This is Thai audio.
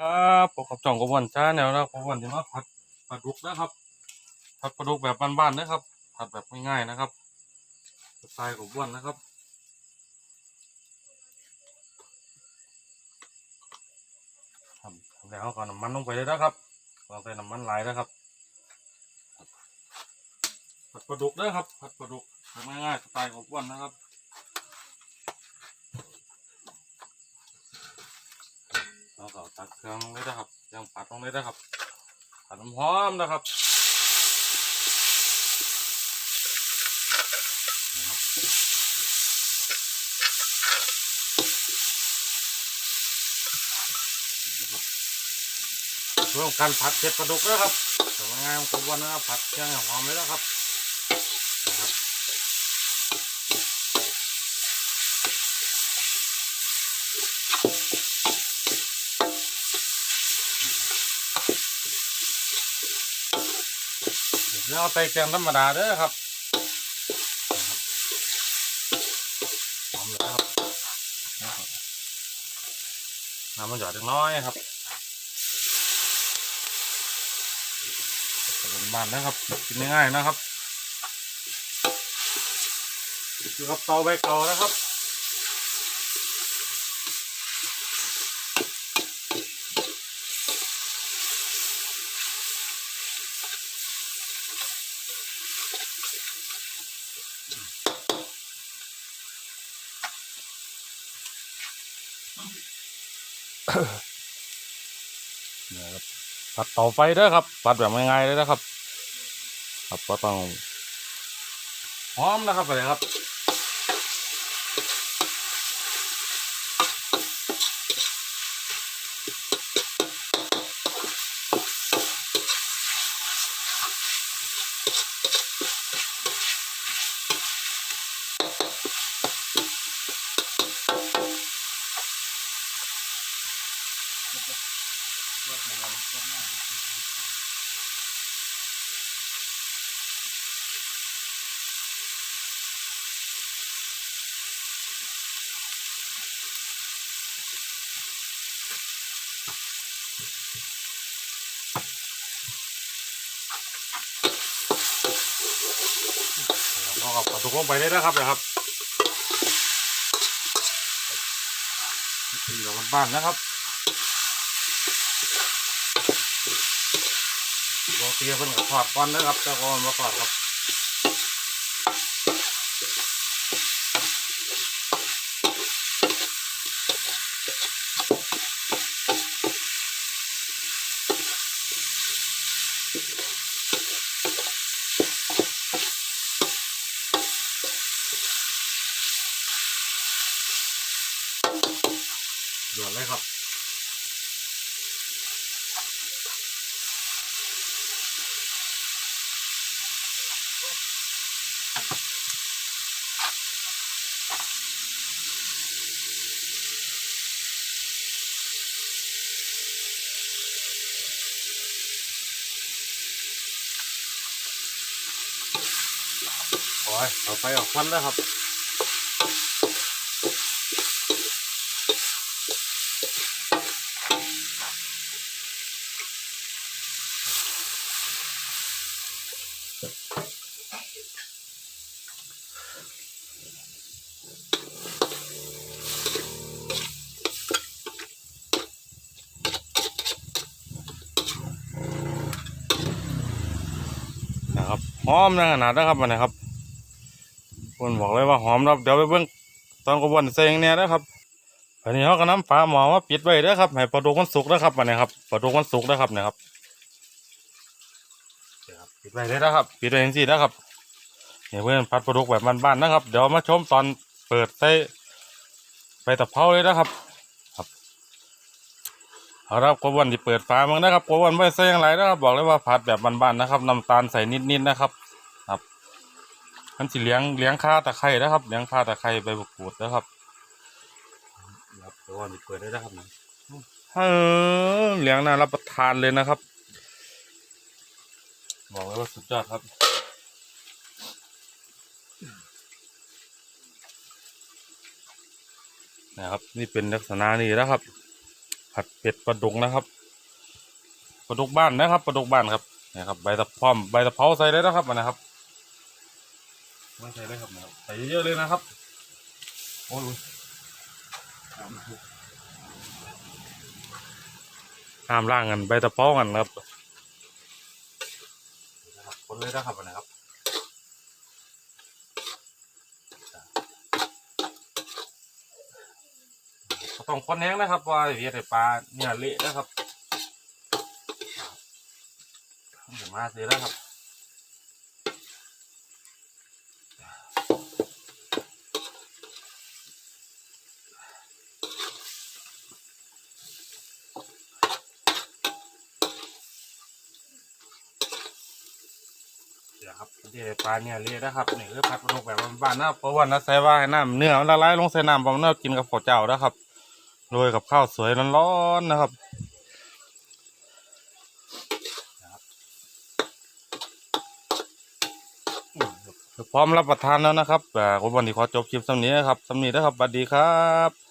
ครับปกกับจ่องกบวันช้าแนวนะกบวันจะมาผัดปลาดุกนะครับผัดปลาดุกแบบบ้านๆนะครับผัดแบบง่ายๆนะครับสไตล์กบวันนะครับทำทำแล้วก่อนน้ำมันลงไปเลยนะครับลองใส่น้ำมันไหลนะครับผัดปลาดุกนะครับผัดปลาดุกแบบง่ายๆสไตล์กบวันนะครับ แล้วก็ตักเครื่องลงเลยนะครับเครื่องผัดลงเลยนะครับผัดน้ำหอมนะครับนะครับช่วงการผัดเผ็ดปลาดุกนะครับทำง่ายๆครบวันนะครับผัดเครื่องให้หอมเลยนะครับ แล้วเอาใส่แกงธรรมดาเด้อครับหอมเลยครับน้ำมันหยอดเล็กน้อยครับเป็นบ้านนะครับ กินง่ายๆนะครับอยู่กับเตาใบเก่านะครับ เนี่ยครับผัดเตาไฟเด้อครับผัดแบบง่ายๆเลยนะครับ ครับก็ต้องหอมนะครับไปเลยครับ แล้วก็ปลาดุกลงไปเลยนะครับนะครับนี่เราบ้านนะครับ โรตีเพิ่นก็ทอดก่อนนะครับแต่ก่อนมาทอดครับหยอดเลยครับ โอ้ยเอาไปออกควันแล้วครับ นะครับหอมนะขนาดนะครับมันนะครับคนบอกเลยว่าหอมนะครับเดี๋ยวไปเบิ่งตอนกระบวนใส่อย่างเนี้ยนะครับอันนี้เขาก็น้ำฝาหม้อมาปิดไว้เด้อครับให้ปลาดุกมันสุกนะครับมันนะครับปลาดุกมันสุกนะครับนะครับเดี๋ยวครับปิดไว้เลยนะครับปิดไว้อย่างนี้นะครับเนี่ยเพื่อนพัดปลาดุกแบบบ้านๆนะครับ เดี๋ยวมาชมตอนเปิดใส่ไปตะเภาเลยนะครับครับ เอาครับกบวนที่เปิดฝามันนะครับกบวนไม่ใส่อย่างไรนะครับบอกเลยว่าผัดแบบบ้านๆนะครับน้ำตาลใส่นิดๆนะครับ ครับมันสิเลี้ยงเลี้ยงข้าตะไคร้นะครับเลี้ยงข้าตะไคร้ใบมะกรูดนะครับครับกบวนที่เปิดได้นะครับนะเออเลี้ยงน่ารับประทานเลยนะครับ บอกเลยว่าสุดยอดครับนะครับนี่เป็นลักษณะนี้นะครับ ผัดเผ็ดปลาดุกนะครับปลาดุกบ้านนะครับปลาดุกบ้านครับนะครับใบตะพร้อมใบตะเภาใส่เลยนะครับอันนะครับไม่ใส่เลยครับนะครับใส่เยอะๆเลยนะครับโอ้ยห้ามล่างกันใบตะเภากันครับคนเลยนะครับอันนะครับ ต้องคนแห้งนะครับว่าเวียดปลาเนี่ยเละนะครับเดี๋ยวมาซื้อแล้วครับเดี๋ยวครับเดี๋ยวปลาเนี่ยเละนะครับนี่คือผัดปลาดุกแบบบ้านๆนะเพราะว่านัดใส่ว่าให้น้ำเนื้อละลายลงใส่น้ำบำเนื้อกินกับข้าวเจ้านะครับ โรยกับข้าวสวยร้อนๆนะครับ พร้อมรับประทานแล้วนะครับวันนี้ขอจบคลิปสำนี้นะครับสำนี้นะครับสวัสดีครับ